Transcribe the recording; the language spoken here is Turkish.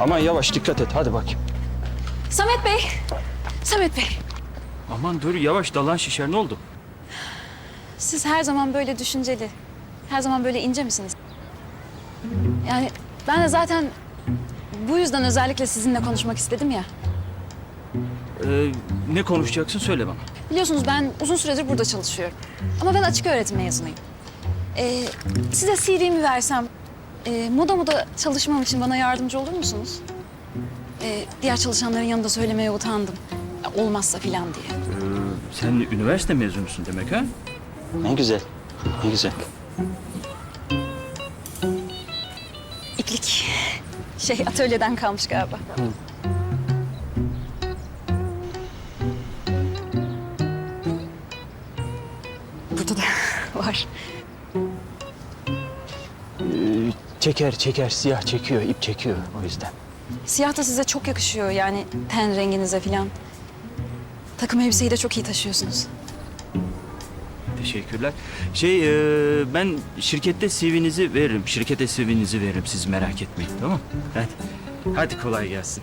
Aman yavaş dikkat et hadi bakayım. Samet Bey. Samet Bey. Aman dur yavaş dalan şişer ne oldu? Siz her zaman böyle düşünceli, her zaman böyle ince misiniz? Yani ben de zaten bu yüzden özellikle sizinle konuşmak istedim ya. Ee, ne konuşacaksın söyle bana. Biliyorsunuz ben uzun süredir burada çalışıyorum. Ama ben açık öğretim mezunuyum. Ee, size CV'mi versem, e, moda moda çalışmam için bana yardımcı olur musunuz? Ee, diğer çalışanların yanında söylemeye utandım. Ya, olmazsa filan diye. Ee, sen üniversite mezunusun demek ha? Ne güzel. Ne güzel. İklik. Şey atölyeden kalmış galiba. Burada da var. Ee, çeker çeker siyah çekiyor ip çekiyor o yüzden. Siyah da size çok yakışıyor yani ten renginize falan. Takım elbiseyi de çok iyi taşıyorsunuz. Teşekkürler. Şey e, ben şirkette CV'nizi veririm. Şirkete CV'nizi veririm siz merak etmeyin tamam Hadi. Hadi kolay gelsin.